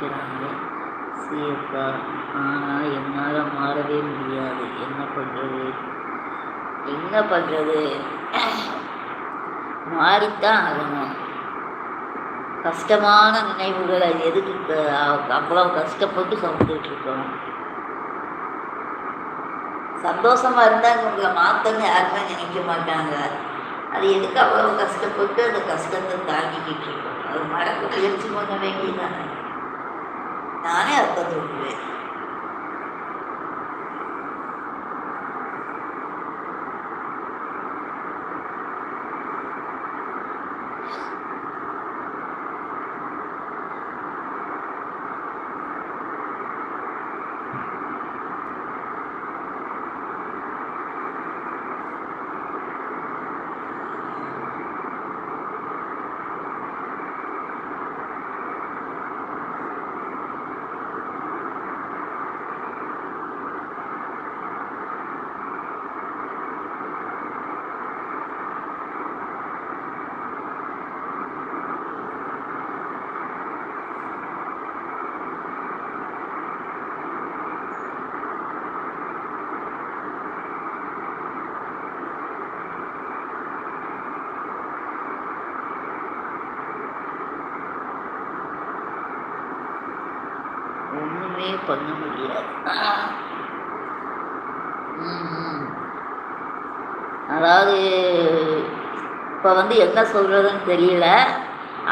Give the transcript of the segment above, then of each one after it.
நினைக்கிறாங்க. சியக்கா ஆனால் என்னால் மாறவே முடியாது. என்ன பண்ணுறது என்ன பண்ணுறது மாறித்தான் ஆகணும். கஷ்டமான நினைவுகளை எதுக்கு அவ்வளோ கஷ்டப்பட்டு சுமந்துட்டு இருக்கோம் சந்தோஷமா இருந்தால் உங்களை மாற்றங்க யாருமே நினைக்க மாட்டாங்க. அது எதுக்கு அவ்வளோ கஷ்டப்பட்டு அந்த கஷ்டத்தை தாங்கிக்கிட்டு இருக்கோம்? அது மறக்க முயற்சி பண்ண வேண்டியதானே 哪里有臭豆腐 பண்ண முடியாது அதாவது இப்போ வந்து என்ன சொல்கிறதுன்னு தெரியல.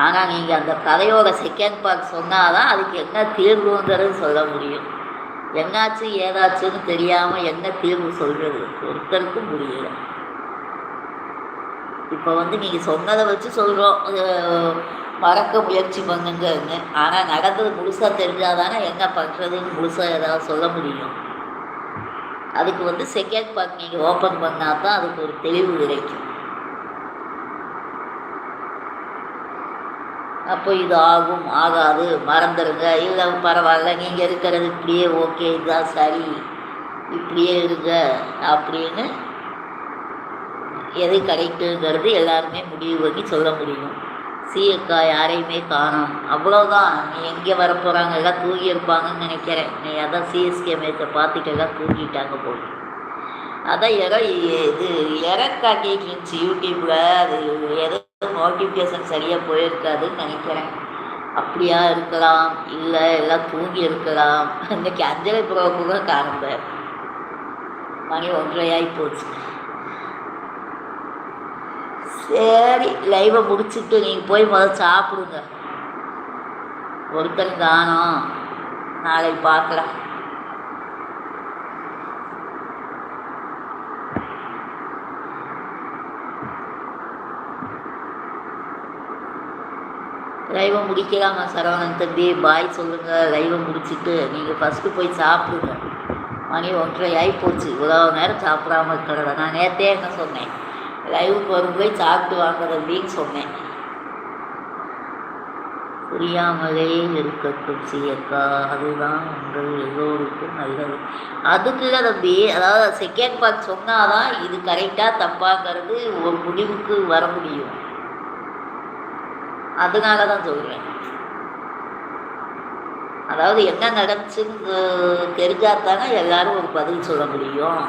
ஆனால் நீங்கள் அந்த கதையோட செகண்ட் பார்ட் சொன்னால் தான் அதுக்கு என்ன தீர்வுங்கிறது சொல்ல முடியும். என்னாச்சு ஏதாச்சுன்னு தெரியாமல் என்ன தீர்வு சொல்கிறது ஒருத்தருக்கும் முடியல இப்போ வந்து நீங்கள் சொன்னதை வச்சு சொல்கிறோம் மறக்க முயற்சி பண்ணுங்கன்னு. ஆனால் நடந்தது முழுசாக தெரிஞ்சாதானே என்ன பண்ணுறதுன்னு முழுசாக ஏதாவது சொல்ல முடியும். அதுக்கு வந்து செகண்ட் பார்ட் நீங்கள் ஓப்பன் பண்ணால் தான் அதுக்கு ஒரு தெளிவு கிடைக்கும். அப்போ இது ஆகும் ஆகாது மறந்துடுங்க இல்லை பரவாயில்ல நீங்கள் இருக்கிறது இப்படியே ஓகே இதுதான் சரி. இப்படியே இருங்க அப்படின்னு எது கரெக்டுங்கிறது எல்லாருமே முடிவு பண்ணி சொல்ல முடியும். சீயக்கா யாரையுமே காணும். அவ்வளோதான் நீ எங்கே வரப்போகிறாங்க எல்லாம் தூங்கி இருப்பாங்கன்னு நினைக்கிறேன். நீ அதான் சிஎஸ்கே மேட்சை பார்த்துட்டு எல்லாம் தூங்கிட்டாங்க போய் அதான் இற இது இற காட்டிக்கிச்சு யூடியூப்பில் அது ஏதோ நோட்டிஃபிகேஷன் சரியாக போயிருக்காதுன்னு நினைக்கிறேன். அப்படியா இருக்கலாம். இல்லை எல்லாம் தூங்கி இருக்கலாம். இன்னைக்கு அஞ்சலி புறவுக்கு காணுங்க மணி ஒன்றரையாகி போச்சு. சரி லைவை முடிச்சுட்டு நீங்கள் போய் முதல் சாப்பிடுங்க. ஒருத்தன் காணோம் நாளை பார்க்கலாம். லைவை முடிக்கலாமா சரவணன் தம்பி? பாய் சொல்லுங்கள் லைவை முடிச்சுட்டு நீங்கள் ஃபஸ்ட்டு போய் சாப்பிடுங்க. மணி ஒன்றரை ஆகி போச்சு இவ்வளோ நேரம் சாப்பிடாம இருக்கிறத நான் நேற்றே என்ன சொன்னேன்? லைவுக்கு வரும் போய் சாப்பிட்டு வாங்க தம்பின்னு சொன்னேன். புரியாமலே இருக்கட்டும் சியக்கா அதுதான் உங்கள் எல்லோருக்கும் நல்லது. அதுக்கு இல்லை தம்பி அதாவது செகண்ட் பார்ட் சொன்னாதான் இது கரெக்டாக தப்பாங்கிறது ஒரு முடிவுக்கு வர முடியும். அதனால தான் சொல்கிறேன் அதாவது என்ன நடந்துச்சுன்னு தெரிஞ்சாதானே எல்லாரும் ஒரு பதில் சொல்ல முடியும்.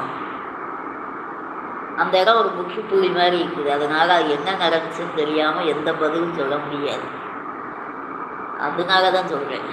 அந்த இடம் ஒரு முற்றுப்புள்ளி மாதிரி இருக்குது. அதனால் அது என்ன நடந்துச்சுன்னு தெரியாமல் எந்த பதிலும் சொல்ல முடியாது. அதனால தான் சொல்கிறேன்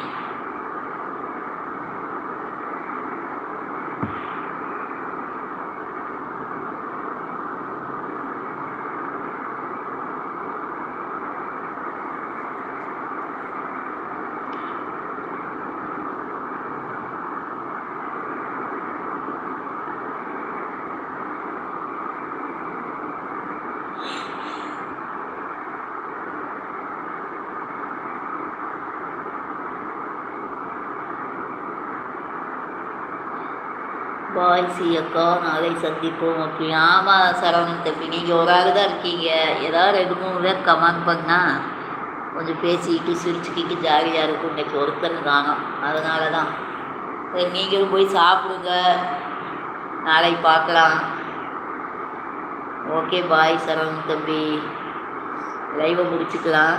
பாய் சி அக்கா நாளை சந்திப்போம். அப்படி ஆமாம் சரவணன் தம்பி நீங்கள் ஒரு ஆள் தான் இருக்கீங்க. ஏதாவது ரெண்டு மூணு பேர் கமெண்ட் பண்ணால் கொஞ்சம் பேசிக்கிட்டு சிரிச்சுக்கிட்டு ஜாலியாக இருக்கும். இன்றைக்கி ஒருத்தர் காணோம். அதனால தான் சரி நீங்களும் போய் சாப்பிடுங்க. நாளை பார்க்கலாம். ஓகே பாய் சரவணன் தம்பி. லைவை முடிச்சுக்கலாம்.